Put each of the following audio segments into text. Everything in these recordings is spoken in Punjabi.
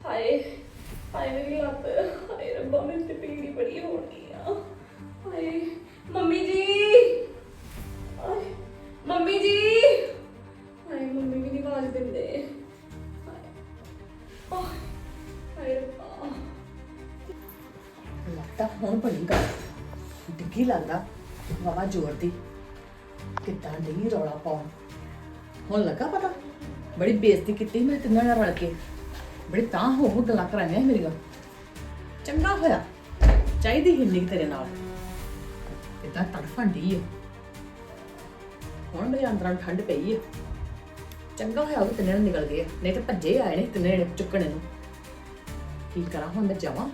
ਹਾਏ ਹਾਏ ਮੇਰੀ ਲੱਤ ਹਾਏ ਰੱਬਾ ਮੈਨੂੰ ਤੇ ਪੀੜੀ ਬੜੀ ਹੋ ਰਹੀ ਆ। ਹਾਏ ਮੰਮੀ ਜੀ ਹਾਏ ਮੰਮੀ ਜੀ ਹਾਏ ਮੰਮੀ ਵੀ ਨਹੀਂ ਆਵਾਜ਼ ਦਿੰਦੇ। ਹਾਏ ਆਹ, ਹਾਏ ਰੱਬਾ। ਲੱਗਦਾ ਹੁਣ ਬਣੀ ਗੱਲ। ਡਿੱਗੀ ਲੱਗਦਾ ਵਾਵਾ ਜ਼ੋਰ ਦੀ। ਕਿੱਦਾਂ ਨਹੀਂ ਰੌਲਾ ਪਾਉਣ? ਹੁਣ ਲੱਗਾ ਪਤਾ? ਬੜੀ ਬੇਇੱਜ਼ਤੀ ਕੀਤੀ ਮੈਂ ਤਿੰਨਾਂ ਨਾਲ ਰਲ ਕੇ। ਬੜੀ ਤਾਂ ਹੋ ਹੋ ਗੱਲਾਂ ਕਰਾਈਆਂ ਸੀ ਮੇਰੀਆਂ। ਚੰਗਾ ਹੋਇਆ। ਚਾਹੀਦੀ ਹਿੰਨੀ ਤੇਰੇ ਨਾਲ। ਇਦਾਂ ਤੜਫਣ ਦੀ ਹੈ ਹੁਣ ਮੇਰੇ ਅੰਦਰਾਂ ਨੂੰ ਠੰਡ ਪਈ ਹੈ ਚੰਗਾ ਹੋਇਆ ਉਹ ਤਿੰਨੇ ਨਾਲ ਨਿਕਲ ਗਏ ਨਹੀਂ ਤਾਂ ਭੱਜੇ ਆਏ ਨੇ ਤਿੰਨੇ ਜਣੇ ਚੁੱਕਣੇ ਨੂੰ। ਕੀ ਕਰਾਂ ਹੁਣ ਮੈਂ ਜਾਵਾਂ?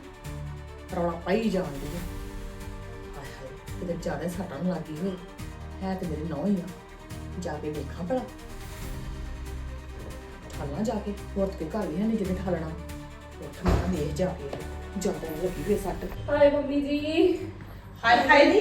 ਰੌਲਾ ਪਾਈ ਜਾਂਦੀ ਹੈ ਹਾਏ ਹਾਏ, ਕਿਤੇ ਜ਼ਿਆਦਾ ਸੱਟਾਂ ਨੂੰ ਲੱਗੀ ਹੋਈ ਹੈ ਤੇ ਮੇਰੀ ਨੌਂ ਹੀ ਆ। ਜਾ ਕੇ ਵੇਖਾਂ ਭਲਾ। ਠਾਲਾਂ ਜਾ ਕੇ ਹੋਰ ਤੇ ਘਰ ਵੀ ਹੈ ਨਹੀਂ ਜਿਹਨੇ ਠਾਲਣਾ ਉੱਠ ਮੈਂ ਵੇਖ ਜਾ ਕੇ ਨਹੀਂ ਲੱਗੀ ਹੋਈ ਸੱਟ। ਹਾਏ ਮੰਮੀ ਜੀ। ਹਾਏ ਹਾਏ ਨੀ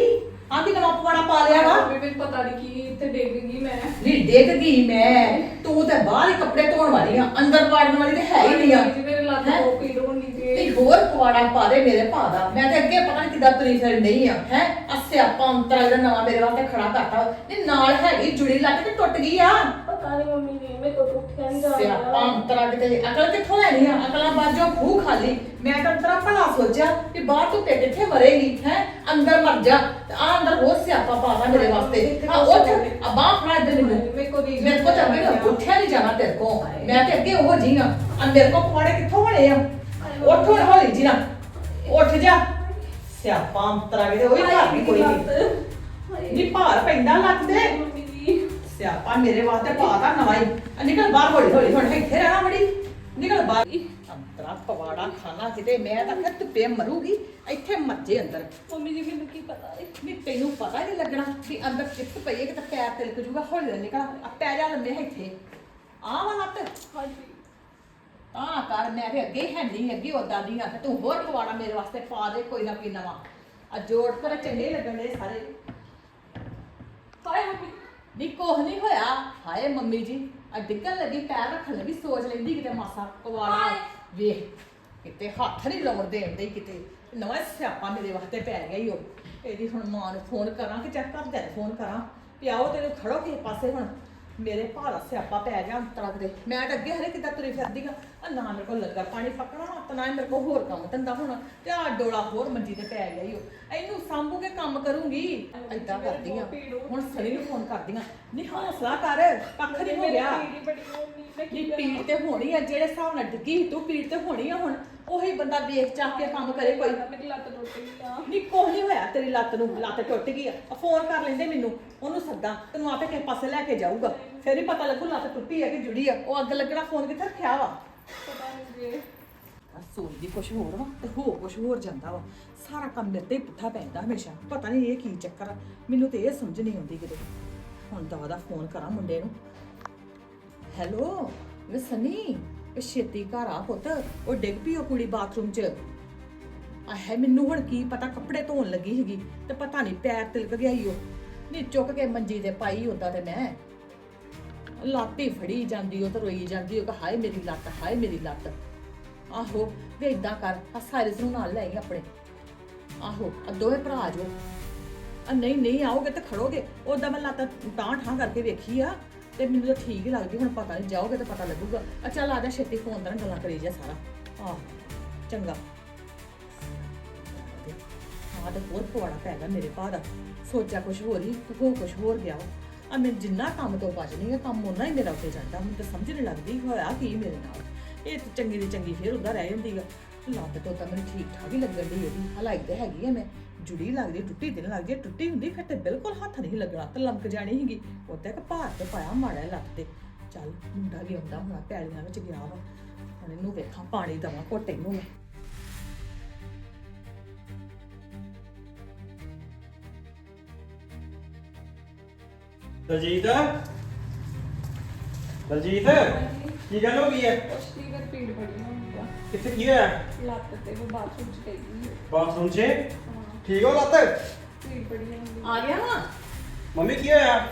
ਆਂਦੀ ਨਵਾਂ ਪਵਾੜਾ ਪਾ ਲਿਆ ਵਾ। ਮੰਮੀ ਮੈਨੂੰ ਪਤਾ ਨਹੀਂ ਕੀ ਇੱਥੇ ਡਿੱਗ ਗਈ ਮੈਂ। ਨੀ ਡਿੱਗ ਗਈ ਮੈਂ। ਤੂੰ ਤੇ ਬਾਹਰ ਹੀ ਕੱਪੜੇ ਧੋਣ ਵਾਲੀ ਆ। ਅੰਦਰ ਵੜਨ ਵਾਲੀ ਤੇ ਹੈ ਹੀ ਨਹੀਂ ਆ। ਜੀ ਮੇਰੇ ਲੱਤ ਹੈਂ? ਬਹੁਤ ਪੀੜ ਹੋਣੀ ਤੇ ਜੀ ਹੋਰ ਪਵਾੜਾ ਪਾ ਦੇ ਮੇਰੇ ਭਾ ਦਾ। ਮੈਂ ਤੇ ਅੱਗੇ ਪਤਾ ਨਹੀਂ ਕਿੱਦਾਂ ਤੁਰੀ ਫਿਰ ਨਹੀਂ ਆ। ਹੈ? ਅਸਿਆ ਪੰਤਰਾ ਜਿਹੜਾ ਨਵਾਂ ਮੇਰੇ ਵਾਸਤੇ ਖੜਾ ਕਰਤਾ ਨਹੀਂ ਨਾਲ ਹੈਗੀ ਜੁੜੀ ਲੱਗ ਤੇ ਟੁੱਟ ਗਈ ਆ। ਪਤਾ ਨਹੀਂ ਮੰਮੀ ਨੇ ਮੇਰੇ ਕੋਲ ਉੱਠਿਆ ਨਹੀਂ ਜਾ ਸਿਆਪਾ ਅੰਤਰਾ ਕਿਤੇ ਅਕਲ ਕਿੱਥੋਂ ਲੈਣੀ ਆ? ਅਕਲਾਂ ਬਾਜੋ ਖੂਹ ਖਾਲੀ। ਮੈਂ ਤਾਂ ਤੇਰਾ ਭਲਾ ਸੋਚਿਆ ਕਿ ਬਾਹਰ ਤੂੰ ਤੇ ਕਿੱਥੇ ਮਰੇਗੀ ਹੈ? ਅੰਦਰ ਮਰ ਜਾ। ਆ ਅੰਦਰ ਹੋਰ ਸਿਆਪਾ ਪਾਵਾ ਮੇਰੇ ਵਾਸਤੇ। ਆ ਉੱਠ ਆ ਬਾਹ ਫੜਾ ਦੇ ਮੈਨੂੰ ਮੇਰੇ ਕੋਲ ਨਹੀਂ ਮੇਰੇ ਕੋਲ ਤਾਂ ਅੱਗੇ ਨਾ ਉੱਠਿਆ ਨਹੀਂ ਜਾਣਾ ਤੇਰੇ ਕੋ ਮੈਂ ਤੇ ਅੱਗੇ ਉਹ ਜੀ ਆ। ਆ ਮੇਰੇ ਕੋ ਪਵਾੜੇ ਕਿੱਥੋਂ ਬਣੇ ਆ? ਉੱਠ ਹੁਣ ਹੌਲੀ ਜੀ ਨਾ ਉੱਠ ਜਾ। ਸਿਆਪਾ ਅੰਤਰਾ ਕਿਤੇ ਉਹੀ ਘਰ ਵੀ। ਕੋਈ ਨਹੀਂ ਨਹੀਂ ਭਾਰ ਪੈਂਦਾ ਲੱਗ ਤੇ। ਮੰਮੀ ਸਿਆਪਾ ਮੇਰੇ ਵਾਸਤੇ ਪਾਤਾ ਨਵਾਂ ਹੀ। ਆ ਨਿਕਲ ਬਾਹਰ ਹੌਲੀ ਹੌਲੀ ਹੁਣ ਇੱਥੇ ਰਹਿਣਾ ਬੜੀ ਨਿਕਲ ਬਾਹਰ। ਅੰਤਰਾ ਪਵਾੜਾ ਖਾਣਾ ਕਿਤੇ ਮੈਂ ਤਾਂ ਫਿਰ ਧੁੱਪੇ ਮਰੂਗੀ। ਇੱਥੇ ਮੱਜੇ ਅੰਦਰ। ਮੰਮੀ ਜੀ ਮੈਨੂੰ ਕੀ ਪਤਾ? ਹੈ ਨਹੀਂ ਤੈਨੂੰ ਪਤਾ ਨਹੀਂ ਲੱਗਣਾ ਵੀ ਅੰਦਰ ਚਿੱਤ ਪਈ ਹੈ ਕਿ ਤਾਂ ਪੈਰ ਤਿਲਕ ਜੂਗਾ ਹੌਲੀ ਹੌਲੀ ਨਿਕਲ ਆ। ਪੈ ਜਾ ਲੰਮੇ ਇੱਥੇ। ਆ ਵਾ ਲੱਤ ਹਾਂਜੀ। ਤਾਂ ਕਰ ਮੈਂ ਤੇ ਅੱਗੇ ਹੈ ਨਹੀਂ ਅੱਗੇ ਉਦਾਂ ਦੀ ਆ ਤੇ ਤੂੰ ਹੋਰ ਪਵਾੜਾ ਮੇਰੇ ਵਾਸਤੇ ਪਾ ਦੇ ਕੋਈ ਨਾ ਕੋਈ ਨਵਾਂ। ਆ ਜੋੜ ਕਰ ਚੰਗੇ ਲੱਗਣ ਦੇ ਸਾਰੇ। ਹਾਏ ਮੰਮੀ। ਨੀ ਕੁਛ ਨਹੀਂ ਹੋਇਆ। ਹਾਏ ਮੰਮੀ ਜੀ ਆ ਡਿੱਗਣ ਲੱਗੀ ਪੈਰ ਰੱਖਣ ਲੱਗੀ ਸੋਚ ਲੈਂਦੀ ਕਿਤੇ ਮਾਸਾ ਹਾਏ। ਵੇਖ ਕਿਤੇ ਹੱਥ ਨਹੀਂ ਲਾਉਣ ਦੇਣ ਦੇ ਕਿਤੇ। ਨਵਾਂ ਸਿਆਪਾ ਮੇਰੇ ਵਾਸਤੇ ਪੈ ਗਿਆ ਈ ਉਹ ਇਹਦੀ ਹੁਣ ਮਾਂ ਨੂੰ ਫੋਨ ਕਰਾਂ ਕਿ ਚੈੱਕ ਕਰ ਦੇ ਫੋਨ ਕਰਾਂ ਵੀ ਆਓ ਤੈਨੂੰ ਖੜੋ ਕਿਸੇ ਪਾਸੇ ਹੁਣ। ਮੇਰੇ ਭਾਰਾ ਸਿਆਪਾ ਪੈ ਗਿਆ ਅੰਤਰਾ ਕਿਤੇ ਮੈਂ ਤਾਂ ਅੱਗੇ ਹਰੇ ਕਿੱਦਾਂ ਤੁਰੀ ਫਿਰਦੀ ਆ। ਆ ਨਾ ਮੇਰੇ ਕੋਲ ਲੱਗਾ ਪਾਣੀ ਤੇ ਨਾ ਹੀ ਮੇਰੇ ਕੋਲ ਹੋਰ ਕੰਮ ਧੰਦਾ ਹੋਣਾ। ਤੇ ਆ ਡੋਲਾ ਹੋਰ ਮੰਜੀ ਤੇ ਪੈ ਗਿਆ ਈ ਉਹ ਇਹਨੂੰ ਸਾਂਭੂ ਕੇ ਕੰਮ ਕਰੂੰਗੀ। ਏਦਾਂ ਕਰਦੀ ਆ। ਹੁਣ ਸਣੀ ਨੂੰ ਫੋਨ ਕਰਦੀ ਆ ਨਹੀਂ ਹੌਸਲਾ ਕਰ। ਕੱਖ ਨਹੀਂ ਹੋ ਗਿਆ। ਪੀੜੀ ਬੜੀ ਹੋਣੀ ਮੈਂ ਕੀ ਪੀੜ ਤੇ ਹੋਣੀ ਆ ਜਿਹੜੇ ਹਿਸਾਬ ਨਾਲ ਡਿੱਗੀ ਤੂੰ ਪੀੜ ਤੇ ਹੋਣੀ ਆ ਹੁਣ। ਉਹੀ ਬੰਦਾ ਵੇਖ ਚਾਹ ਕੇ ਕੰਮ ਕਰੇ ਕੋਈ। ਮੇਰੀ ਲੱਤ ਟੁੱਟ ਗਈ ਆ। ਨਹੀਂ ਕੁਛ ਨਹੀਂ ਹੋਇਆ ਤੇਰੀ ਲੱਤ ਨੂੰ ਲੱਤ ਟੁੱਟ ਗਈ ਆ। ਆ ਫੋਨ ਕਰ ਲੈਂਦੇ ਮੈਨੂੰ ਉਹਨੂੰ ਸੱਦਾ ਤੈਨੂੰ ਆਪੇ ਕਿਸੇ ਪਾਸੇ ਲੈ ਕੇ ਜਾਊਗਾ। ਫਿਰ ਹੀ ਪਤਾ ਲੱਗੂ ਲੱਤ ਟੁੱਟੀ ਆ ਕਿ ਜੁੜੀ ਆ। ਉਹ ਅੱਗ ਲੱਗਣਾ ਫੋਨ ਕਿੱਥੇ ਰੱਖਿਆ ਵਾ? ਪਤਾ ਨਹੀਂ ਜੀ। ਆ ਸੋਚਦੀ ਕੁਛ ਹੋਰ ਵਾ ਤੇ ਹੋ ਕੁਛ ਹੋਰ ਜਾਂਦਾ ਵਾ। ਸਾਰਾ ਕੰਮ ਮੇਰੇ ਤੇ ਹੀ ਪੁੱਠਾ ਪੈਂਦਾ ਹਮੇਸ਼ਾ। ਪਤਾ ਨਹੀਂ ਇਹ ਕੀ ਚੱਕਰ ਆ। ਮੈਨੂੰ ਤੇ ਇਹ ਸਮਝ ਨਹੀਂ ਆਉਂਦੀ ਕਿਤੇ। ਹੁਣ ਦਵਾ ਦਾ ਫੋਨ ਕਰਾਂ ਮੁੰਡੇ ਨੂੰ। ਹੈਲੋ ਵੇ ਸਨੀ। ਛੇਤੀ ਘਰ ਆ ਪੁੱਤ, ਉਹ ਡਿੱਗ ਪਈ ਉਹ ਕੁੜੀ ਬਾਥਰੂਮ 'ਚ। ਆਹੇ, ਮੈਨੂੰ ਹੁਣ ਕੀ ਪਤਾ, ਕੱਪੜੇ ਧੋਣ ਲੱਗੀ ਸੀਗੀ ਤੇ ਪਤਾ ਨਹੀਂ ਪੈਰ ਤਿਲਕ ਗਿਆ ਈ ਉਹ। ਨਹੀਂ ਚੁੱਕ ਕੇ ਮੰਜੀ ਤੇ ਪਾਈ ਹੁੰਦਾ ਤੇ ਮੈਂ। ਲਾਤੀ ਫੜੀ ਜਾਂਦੀ, ਉਹ ਤੇ ਰੋਈ ਜਾਂਦੀ, ਉਹ ਕਿ ਹਾਏ ਮੇਰੀ ਲੱਤ, ਹਾਏ ਮੇਰੀ ਲੱਤ। ਆਹੋ, ਵੇ ਇਦਾਂ ਕਰ ਆ ਸਾਇਰਸ ਨੂੰ ਨਾਲ ਲੈ ਆਈ ਆਪਣੇ। ਆਹੋ ਆ ਦੋਵੇਂ ਭਰਾ ਜੋ। ਆ ਨਹੀਂ ਨਹੀਂ ਆਓਗੇ ਤੇ ਖੜੋਗੇ। ਉਦਾਂ ਮੈਂ ਲੱਤ ਤਾਂ ਠਾਂ ਕਰਕੇ ਵੇਖੀ ਆ। ਤੇ ਮੈਨੂੰ ਤਾਂ ਠੀਕ ਹੀ ਲੱਗਦੀ, ਹੁਣ ਪਤਾ ਨਹੀਂ ਜਾਓਗੇ ਤਾਂ ਪਤਾ ਲੱਗੂਗਾ। ਅੱਛਾ ਚੱਲ ਆ ਛੇਤੀ ਫੋਨ ਦਾ ਨਾ ਗੱਲਾਂ ਕਰੀ ਜਾ ਸਾਰਾ। ਆਹ ਚੰਗਾ। ਆ ਤੇ ਹੋਰ ਪਵਾੜਾ ਪੈ ਗਿਆ ਮੇਰੇ ਭਾਅ ਦਾ। ਸੋਚਿਆ ਕੁਝ ਹੋਰ ਹੀ ਤੇ ਹੋ ਕੁਝ ਹੋਰ ਗਿਆ ਆ ਮੈਂ ਜਿੰਨਾ ਕੰਮ ਤੋਂ ਬਚਣੀ ਆ ਕੰਮ ਉਹਨਾਂ ਹੀ ਮੇਰਾ ਉੱਤੇ ਜਾਂਦਾ। ਮੈਨੂੰ ਤਾਂ ਸਮਝ ਨਹੀਂ ਲੱਗਦੀ ਹੋਇਆ ਕੀ ਮੇਰੇ ਨਾਲ। ਇਹ ਤਾਂ ਚੰਗੀ ਦੀ ਚੰਗੀ ਫੇਰ ਉਦਾਂ ਰਹਿ ਜਾਂਦੀ ਆ। ਲੱਤ ਤੋਂ ਤਾਂ ਮੈਨੂੰ ਠੀਕ ਠਾਕ ਹੀ ਲੱਗਣ ਦੀ ਇਹਦੀ ਹਲਾਈ ਤੇ ਹੈਗੀ ਆ ਮੈਂ। ਜੁੜੀ ਲੱਗਦੀ ਟੁੱਟੀ ਦਿਨ ਲੱਗਦੀ ਆ, ਟੁੱਟੀ ਹੁੰਦੀ ਫਿਰ ਤੇ ਬਿਲਕੁਲ ਹੱਥ ਨਹੀਂ ਲੱਗਣਾ ਤੇ ਲੰਕ ਜਾਣੀ ਸੀਗੀ। ਉੱਤੇ ਇੱਕ ਭਾਰ ਤੇ ਪਾਇਆ ਮਾੜਾ ਜਿਹਾ ਲੱਤ ਤੇ। ਚੱਲ ਮੁੰਡਾ ਵੀ ਆਉਂਦਾ ਹੋਣਾ ਪੈਲੀਆਂ ਵਿੱਚ ਗਿਆ ਵਾ। ਹੁਣ ਇਹਨੂੰ ਵੇਖਾਂ ਪਾਣੀ ਦਵਾਂ ਘੋਟੇ ਨੂੰ ਮੈਂ। ਦਲਜੀਤ? ਦਲਜੀਤ ਕੀ ਗੱਲ ਹੋ ਗਈ ਹੈ ਕੁਛ ਨਹੀਂ ਪੀੜ ਬੜੀ ਹੋਣੀ ਆ। ਕਿੱਥੇ ਕੀ ਹੋਇਆ? ਲੱਤ ਤੇ ਬਾਥਰੂਮ ਚ ਗਈ। ਬਾਥਰੂਮ 'ਚ? ਹਾਂ। ਠੀਕ ਹੋ ਲੱਤ? ਪੀੜ ਆ ਗਿਆ ਵਾ ਮੰਮੀ ਕੀ ਹੋਇਆ?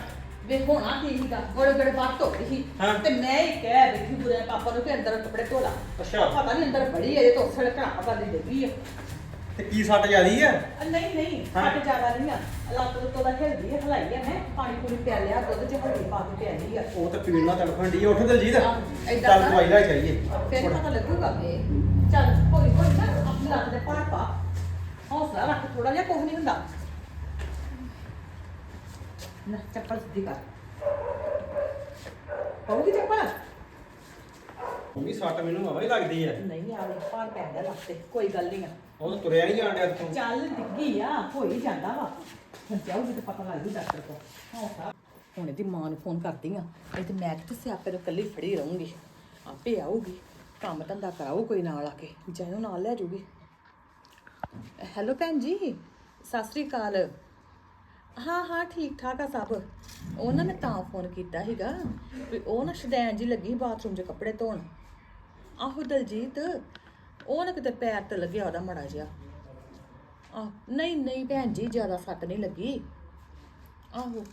ਵੇ ਹੋਣਾ ਕੀ ਸੀਗਾ। ਗੋੜੇ ਗੋੜੇ ਬਾਤ ਹੋ ਰਹੀ ਸੀ। ਹਾਂ। ਤੇ ਮੈਂ ਹੀ ਕਹਿ ਬੈਠੀ ਬੁਰੇ ਪਾਪਾ ਨੂੰ ਕਿ ਅੰਦਰ ਕੱਪੜੇ ਧੋ ਲਾ। ਅੱਛਾ। ਪਤਾ ਨਹੀਂ ਅੰਦਰ ਬੜੀ ਹੈ ਇਹ ਤਾਂ ਉਸਲੇ ਘਣਾ ਪਤਾ ਨਹੀਂ ਲੱਗੀ ਆ। ਤੇ ਕੀ ਸੱਟ ਜਿਆਦੀ ਆ? ਅ, ਨਹੀਂ ਨਹੀਂ ਹਾਂ। ਸਾਡੇ ਜ਼ਿਆਦਾ ਨਹੀਂ ਆ। ਲੱਤ ਤੋਂ ਦਾ ਖੇਡਦੀ ਹੈ ਹਲਾਈ ਹੈ ਮੈਂ। ਪਾਣੀ ਪੂਰੀ ਪਿਆ ਲਿਆ ਦੁੱਧ ਚ ਹਲਦੀ ਪਾ ਕੇ ਪਿਆ ਲਈ ਆ ਉਹ ਤਾਂ ਪੀਣ ਨਾਲ ਤੜਫਣ ਦੀ ਉੱਠ ਦਲਜੀਤ। ਹਾਂ, ਏਦਾਂ ਚੱਲ ਕਰ। ਦਵਾਈ ਲੈ ਜਾਈਏ ਫਿਰ ਪਤਾ ਲੱਗੂਗਾ। ਚੱਲ ਹੌਲੀ ਹੌਲੀ ਨਾ ਆਪਣੀ ਲੱਤ ਦੇ ਭਾਰ ਪਾ। ਹੌਸਲਾ ਰੱਖ ਥੋੜਾ ਜਿਹਾ ਕੁਝ ਨਹੀਂ ਹੁੰਦਾ। ਨਾ ਚੱਪਲ ਸਿੱਧੀ ਕਰ। ਪਾਉਗੀ ਚੱਪਲ? ਮੰਮੀ ਸੱਟ ਮੈਨੂੰ ਹਵਾ ਹੀ ਲੱਗਦੀ ਆ। ਨਹੀਂ ਆ ਭਾਰ ਪੈ ਗਿਆ ਲੱਤ ਤੇ ਕੋਈ ਗੱਲ ਨਹੀਂ ਆ। ਉਹ ਤਾਂ ਤੁਰਿਆ ਨਹੀਂ ਜਾਣ ਡਿਆ ਤੂੰ ਚੱਲ ਡਿੱਗੀ ਆ ਹੋ ਹੀ ਜਾਂਦਾ ਵਾ। ਹੁਣ ਜਾਊਗੀ ਤਾਂ ਪਤਾ ਲੱਗ ਜੂ ਡਾਕਟਰ ਕੋਲ। ਹੌਸਲਾ ਹੁਣ ਇਹਦੀ ਮਾਂ ਨੂੰ ਫੋਨ ਕਰਦੀ ਆ ਇਹ ਤੇ ਮੈਂ ਕਿਤੇ ਸਿਆਪੇ ਨੂੰ ਇਕੱਲੀ ਫੜੀ ਰਹੂੰਗੀ। ਆਪੇ ਆਊਗੀ ਕੰਮ ਧੰਦਾ ਕਰਾਊ ਕੋਈ ਨਾਲ ਆ ਕੇ ਜੈਨੂੰ ਨਾਲ ਲੈ ਜਾਊਗੀ। ਹੈਲੋ ਭੈਣ ਜੀ। ਸਤਿ ਸ੍ਰੀ ਅਕਾਲ। ਹਾਂ ਹਾਂ, ਠੀਕ ਠਾਕ ਆ ਸਭ। ਉਹ ਨਾ ਮੈਂ ਤਾਂ ਫੋਨ ਕੀਤਾ ਸੀਗਾ ਵੀ ਉਹ ਨਾ ਸ਼ਦੈਨ ਜੀ ਲੱਗੀ ਬਾਥਰੂਮ 'ਚ ਕੱਪੜੇ ਧੋਣ। ਆਹੋ, ਦਲਜੀਤ, ਉਹ ਨਾ ਕਿਤੇ ਪੈਰ ਤੇ ਲੱਗਿਆ ਉਹਦਾ ਮੜਾ ਜਿਹਾ। ਆ ਨਹੀਂ ਨਹੀਂ ਭੈਣ ਜੀ, ਜ਼ਿਆਦਾ ਸੱਟ ਨਹੀਂ ਲੱਗੀ। ਆਹੋ,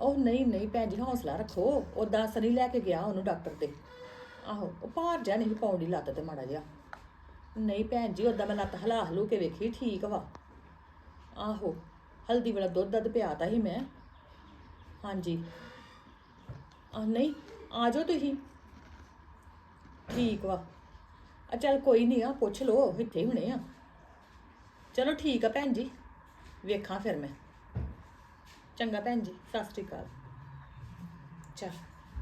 ਉਹ ਨਹੀਂ ਨਹੀਂ ਭੈਣ ਜੀ, ਹੌਸਲਾ ਰੱਖੋ। ਉਹ ਦਸ ਨਹੀਂ ਲੈ ਕੇ ਗਿਆ ਉਹਨੂੰ ਡਾਕਟਰ ਤੇ। ਆਹੋ, ਉਹ ਭਾਰ ਜਿਹਾ ਨਹੀਂ ਪਾਉਂਦੀ ਲੱਤ ਤੇ ਮੜਾ ਜਿਹਾ। ਨਹੀਂ ਭੈਣ ਜੀ ਉਦਾਂ ਮੈਂ ਲੱਤ ਹਲਾ ਹਲੂ ਕੇ ਵੇਖੀ, ਠੀਕ ਵਾ। ਆਹੋ, ਹਲਦੀ ਵਾਲਾ ਦੁੱਧ ਦੱਧ ਪਿਆਤਾ ਸੀ ਮੈਂ। ਹਾਂਜੀ। ਆ, ਨਹੀਂ, ਆ ਜਾਓ ਤੁਸੀਂ। ਠੀਕ ਵਾ। ਆ, ਚੱਲ ਕੋਈ ਨਹੀਂ ਆ, ਪੁੱਛ ਲਓ, ਇੱਥੇ ਹੀ ਹੁਣੇ ਆ। ਚਲੋ ਠੀਕ ਆ ਭੈਣ ਜੀ। ਵੇਖਾਂ ਫਿਰ ਮੈਂ। ਚੰਗਾ ਭੈਣ ਜੀ, ਸਤਿ ਸ੍ਰੀ ਅਕਾਲ। ਚੱਲ,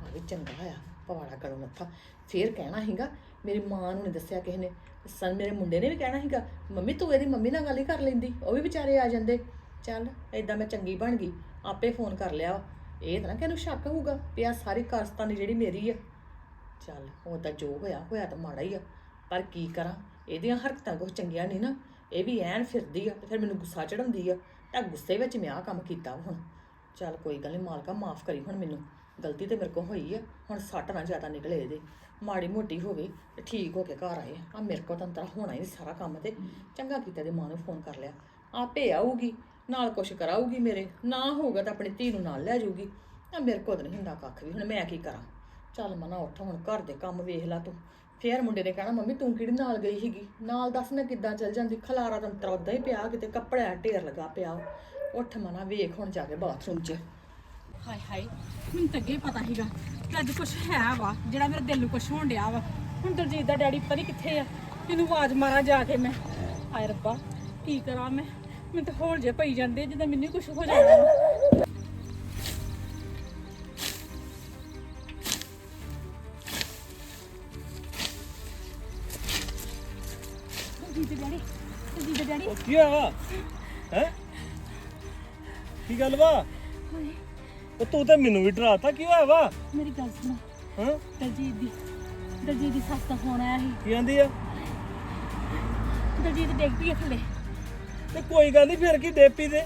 ਆ ਵੀ ਚੰਗਾ ਹੋਇਆ ਪਵਾੜਾ ਕਰੋ ਨੱਥਾ ਫੇਰ ਕਹਿਣਾ ਸੀਗਾ ਮੇਰੀ ਮਾਂ ਨੂੰ ਨਹੀਂ ਦੱਸਿਆ ਕਿਸੇ ਨੇ। ਸਨ ਮੇਰੇ ਮੁੰਡੇ ਨੇ ਵੀ ਕਹਿਣਾ ਸੀਗਾ, ਮੰਮੀ, ਤੂੰ ਇਹਦੀ ਮੰਮੀ ਨਾਲ ਗੱਲ ਹੀ ਕਰ ਲੈਂਦੀ, ਉਹ ਵੀ ਵਿਚਾਰੇ ਆ ਜਾਂਦੇ। ਚੱਲ, ਏਦਾਂ ਮੈਂ ਚੰਗੀ ਬਣ ਗਈ, ਆਪੇ ਫੋਨ ਕਰ ਲਿਆ ਵਾ। ਇਹ ਤਾਂ ਨਾ ਕਿ ਇਹਨੂੰ ਸ਼ੱਕ ਹੋਊਗਾ ਵੀ ਆ ਸਾਰੀ ਕਾਰਸਤਾਨੀ ਜਿਹੜੀ ਮੇਰੀ ਆ। ਚੱਲ ਉਹ ਤਾਂ ਜੋ ਹੋਇਆ ਹੋਇਆ ਤਾਂ ਮਾੜਾ ਹੀ ਆ। ਪਰ ਕੀ ਕਰਾਂ, ਇਹਦੀਆਂ ਹਰਕਤਾਂ ਕੁਝ ਚੰਗੀਆਂ ਨਹੀਂ ਨਾ। ਇਹ ਵੀ ਐਨ ਫਿਰਦੀ ਆ ਤੇ ਫਿਰ ਮੈਨੂੰ ਗੁੱਸਾ ਚੜਾਉਂਦੀ ਆ। ਤਾਂ ਗੁੱਸੇ ਵਿੱਚ ਮੈਂ ਆਹ ਕੰਮ ਕੀਤਾ ਵਾ ਹੁਣ। ਚੱਲ, ਕੋਈ ਗੱਲ ਨਹੀਂ ਮਾਲਕਾ ਮਾਫ ਕਰੀ ਹੁਣ ਮੈਨੂੰ। ਗਲਤੀ ਤੇ ਮੇਰੇ ਕੋਲ ਹੋਈ ਆ, ਹੁਣ ਸੱਟ ਨਾ ਜ਼ਿਆਦਾ ਨਿਕਲੇ ਇਹਦੇ। ਮਾੜੀ ਮੋਟੀ ਹੋਵੇ, ਤੇ ਠੀਕ ਹੋ ਕੇ ਘਰ ਆਏ ਆ। ਮੇਰੇ ਕੋਲ ਤਾਂ ਅੰਤਰਾ ਹੋਣਾ ਹੀ ਨਹੀਂ ਸਾਰਾ ਕੰਮ ਤੇ। ਚੰਗਾ ਕੀਤਾ ਤੇ ਮਾਂ ਨੂੰ ਫੋਨ ਕਰ ਲਿਆ। ਆਪੇ ਆਊਗੀ, ਨਾਲ ਕੁਛ ਕਰਾਊਗੀ ਮੇਰੇ। ਨਾ ਹੋਊਗਾ ਤਾਂ ਆਪਣੀ ਧੀ ਨੂੰ ਨਾਲ ਲੈ ਜਾਊਗੀ। ਆ ਮੇਰੇ ਕੋਲ ਤਾਂ ਨਹੀਂ ਹੁੰਦਾ ਕੱਖ ਵੀ। ਹੁਣ ਮੈਂ ਕੀ ਕਰਾਂ? ਚੱਲ ਮਨਾ ਉੱਠ, ਹੁਣ ਘਰ ਦੇ ਕੰਮ ਵੇਖ ਲਾ ਤੂੰ। ਫੇਰ ਮੁੰਡੇ ਨੇ ਕਹਿਣਾ, ਮੰਮੀ, ਤੂੰ ਕਿਹੜੀ ਨਾਲ ਗਈ ਸੀਗੀ? ਨਾਲ ਦੱਸ ਮੈਂ ਕਿੱਦਾਂ ਚੱਲ ਜਾਂਦੀ? ਖਲਾਰਾ ਤਾਂ ਤਰਾ ਉਦਾਂ ਹੀ ਪਿਆ, ਕਿਤੇ ਕੱਪੜਿਆਂ ਢੇਰ ਲੱਗਾ ਪਿਆ ਉੱਠ ਮਨਾ, ਵੇਖ ਹੁਣ ਜਾ ਕੇ ਬਾਥਰੂਮ 'ਚ। ਹਾਏ ਹਾਏ ਮੈਨੂੰ ਤਾਂ ਅੱਗੇ ਪਤਾ ਸੀਗਾ ਕਿ ਅੱਜ ਕੁਝ ਹੈ ਵਾ ਜਿਹੜਾ ਮੇਰੇ ਦਿਲ ਨੂੰ ਕੁਝ ਹੋਣ ਡਿਆ ਵਾ। ਹੁਣ ਦਲਜੀਤ ਦਾ ਡੈਡੀ ਪਤਾ ਨਹੀਂ ਕਿੱਥੇ ਆ ਇਹਨੂੰ ਆਵਾਜ਼ ਮਾਰਾਂ ਜਾ ਕੇ ਮੈਂ। ਹਾਏ ਰੱਬਾ ਕੀ ਕਰਾਂ ਮੈਂ? ਮੈਨੂੰ ਤਾਂ ਹੌਲ ਜੇ ਪਈ ਜਾਂਦੇ ਜਿੱਦਾਂ ਮੈਨੂੰ ਕੁਝ ਹੋ ਜਾਣਾ ਵਾ। ਦਲਜੀਤ ਦੇ ਡੈਡੀ ਦਲਜੀਤ ਦੇ ਡੈਡੀ। ਉਹ ਕੀ ਹੋਇਆ? ਹੈ? ਕੀ ਗੱਲ ਵਾ? ਹਾਏ ਉਹ ਤੂੰ ਤੇ ਮੈਨੂੰ ਵੀ ਡਰਾਤਾ ਕੀ ਹੋਇਆ ਵਾ? ਮੇਰੀ ਗੱਲ ਸੁਣੋ। ਹਾਂ? ਦਲਜੀਤ ਦੀ ਦਲਜੀਤ ਦੀ ਸੱਸ ਦਾ ਫੋਨ ਆਇਆ ਸੀ। ਕੀ ਆਂਦੀ ਆ? ਦਲਜੀਤ ਡਿੱਗ ਪਈ ਆ ਥੱਲੇ। ਤੇ ਕੋਈ ਗੱਲ ਨਹੀਂ ਫਿਰ ਕੀ ਡੇਪੀ ਦੇ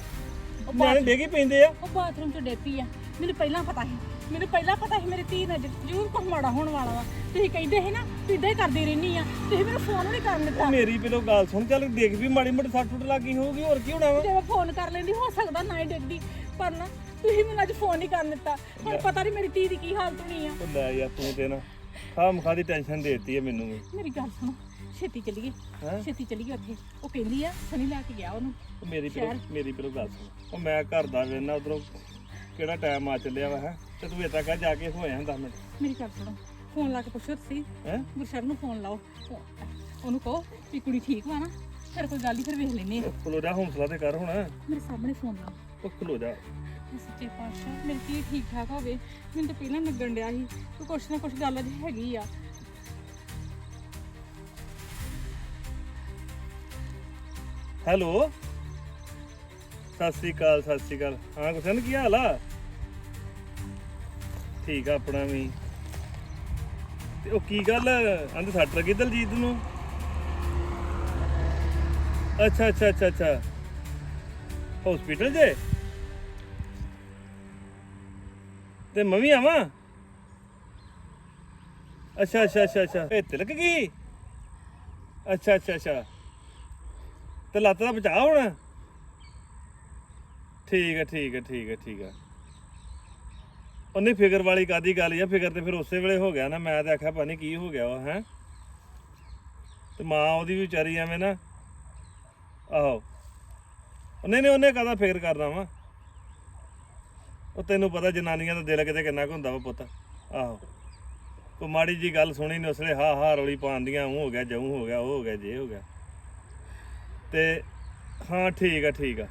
ਨਿਆਣੇ ਡੇਗੀ ਪੈਂਦੇ ਆ। ਉਹ ਬਾਥਰੂਮ ਚ ਡੇਪੀ ਆ। ਮੈਨੂੰ ਪਹਿਲਾਂ ਪਤਾ ਸੀ ਮੈਨੂੰ ਪਹਿਲਾਂ ਪਤਾ ਸੀ ਮੇਰੀ ਧੀ ਨਾਲ ਜ਼ਰੂਰ ਕੁਝ ਮਾੜਾ ਹੋਣ ਵਾਲਾ ਵਾ। ਤੁਸੀਂ ਕਹਿੰਦੇ ਸੀ ਨਾ ਤੂੰ ਇਦਾਂ ਹੀ ਕਰਦੀ ਰਹਿਨੀ ਆ। ਤੁਸੀਂ ਮੈਨੂੰ ਫੋਨ ਨਹੀਂ ਕਰਨ ਦਿੱਤਾ। ਉਹ ਮੇਰੀ ਪਹਿਲੋਂ ਗੱਲ ਸੁਣ ਚੱਲ ਦੇਖ ਵੀ ਮਾੜੀ ਮੋਟੀ ਸੱਟ ਫੁੱਟ ਲੱਗੀ ਹੋਊਗੀ ਹੋਰ ਕੀ ਹੋਣਾ ਵਾ? ਜੇ ਮੈਂ ਫੋਨ ਕਰ ਲੈਂਦੀ ਹੋ ਸਕਦਾ ਨਾ ਹੀ ਡਿੱਗਦੀ। ਪਰ ਨਾ ਤੁਸੀਂ ਮੈਨੂੰ ਅੱਜ ਫੋਨ ਨਹੀਂ ਕਰਨ ਦਿੱਤਾ। ਹੁਣ ਪਤਾ ਨਹੀਂ ਮੇਰੀ ਧੀ ਦੀ ਕੀ ਹਾਲਤ ਹੋਣੀ ਆ। ਉਹ ਲੈ ਯਾਰ ਤੂੰ ਤੇ ਨਾ ਖਾਮ ਖਾ ਦੀ ਟੈਨਸ਼ਨ ਦੇਤੀ ਹੈ ਮੈਨੂੰ ਵੀ। ਮੇਰੀ ਗੱਲ ਸੁਣੋ ਛੇਤੀ ਚੱਲੀਏ। ਹੈਂ? ਛੇਤੀ ਚੱਲੀਏ ਉੱਥੇ। ਉਹ ਕਹਿੰਦੀ ਆ ਸਨੀ ਲੈ ਕੇ ਗਿਆ ਉਹਨੂੰ। ਉਹ ਮੇਰੀ ਪਹਿਲੋਂ ਮੇਰੀ ਪਹਿਲੋਂ ਗੱਲ ਸੁਣ। ਉਹ ਮੈਂ ਘਰ ਦਾ ਵੇਨਾ ਉਧਰੋਂ ਕਿਹੜਾ ਟਾਈਮ ਆ ਚੱਲਿਆ ਵਾ ਹੈ? ਤੇ ਤੂੰ ਇੱਦਾਂ ਕਰ ਜਾ ਕੇ ਹੋਇਆ 10 ਮਿੰਟ। ਮੇਰੀ ਗੱਲ ਸੁਣੋ ਫੋਨ ਲਾ ਕੇ ਪੁੱਛੋ ਤੁਸੀਂ। ਹੈ? ਗੁਰਸ਼ਰਨ ਨੂੰ ਫੋਨ ਲਾਓ। ਉਹ- ਉਹਨੂੰ ਕਹੋ ਵੀ ਕੁੜੀ ਠੀਕ ਵਾ ਨਾ ਫਿਰ ਕੋਈ ਗੱਲ ਹੀ ਫਿਰ ਵੇਖ ਲੈਨੇ ਆ। ਖਲੋ ਜਾ ਹੌਸਲਾ ਤੇ ਕਰ ਹੁਣ। ਮੇਰੇ ਸਾਹਮਣੇ ਫੋਨ ਲਾਓ। ਉਹ ਖਲੋ ਜਾ ਸੱਚੇ ਪਾਤਸ਼ਾਹ ਮੇਰੀ ਧੀ ਠੀਕ ਠਾਕ ਹੋਵੇ। ਮੈਨੂੰ ਤਾਂ ਪਹਿਲਾਂ ਲੱਗਣ ਡਿਆ ਸੀ ਕਿ ਕੁਛ ਨਾ ਕੁਛ ਗੱਲ ਅਜੇ ਹੈਗੀ ਆ। ਹੈਲੋ? ਸਤਿ ਸ੍ਰੀ ਅਕਾਲ ਸਤਿ ਸ੍ਰੀ ਅਕਾਲ। ਹਾਂ ਗੁਸ਼ਨ ਕੀ ਹਾਲ ਆ? ਠੀਕ ਆ ਆਪਣਾ ਵੀ। ਤੇ ਉਹ ਕੀ ਗੱਲ ਅੰਦ ਸੱਟ ਲੱਗੀ ਦਲਜੀਤ ਨੂੰ? ਅੱਛਾ ਅੱਛਾ ਅੱਛਾ ਅੱਛਾ। ਹਸਪੀਟਲ ਜੇ? ਤੇ ਮੰਮੀ ਆਵਾਂ? ਅੱਛਾ ਅੱਛਾ ਅੱਛਾ ਅੱਛਾ। ਇਹ ਤਿਲਕ ਗਈ? ਅੱਛਾ ਅੱਛਾ ਅੱਛਾ। ਤੇ ਲੱਤ ਦਾ ਬਚਾਅ ਹੋਣਾ? ਠੀਕ ਹੈ ਠੀਕ ਹੈ ਠੀਕ ਹੈ ਠੀਕ ਹੈ ਉਹਨੇ ਫਿਕਰ ਵਾਲੀ ਕਾਦੀ ਗੱਲ ਆ, ਫਿਕਰ ਤੇ ਫਿਰ ਉਸੇ ਵੇਲੇ ਹੋ ਗਿਆ ਨਾ। ਮੈਂ ਤੇ ਆਖਿਆ ਪਤਾ ਨਹੀਂ ਕੀ ਹੋ ਗਿਆ ਵਾ, ਹੈ? ਤੇ ਮਾਂ ਉਹਦੀ ਵੀ ਵਿਚਾਰੀ ਐਵੇਂ ਨਾ। ਆਹੋ। ਨਹੀਂ ਨੇ ਉਹਨੇ ਕਾਹਦਾ ਫਿਕਰ ਕਰਨਾ ਵਾ? ਉਹ ਤੈਨੂੰ ਪਤਾ ਜਨਾਨੀਆਂ ਦਾ ਦਿਲ ਕਿਤੇ ਕਿੰਨਾ ਕੁ ਹੁੰਦਾ ਵਾ ਪੁੱਤ। ਆਹੋ। ਕੋ ਮਾੜੀ ਜੀ ਗੱਲ ਸੁਣੀ ਨੇ ਉਸਲੇ ਹਾ ਹਾ ਰੌਲੀ ਪਾਉਂਦੀਆਂ ਉਹ ਹੋ ਗਿਆ ਜਉ ਹੋ ਗਿਆ ਉਹ ਹੋ ਗਿਆ ਜੇ ਹੋ ਗਿਆ। ਤੇ ਹਾਂ ਠੀਕ ਆ ਠੀਕ ਆ।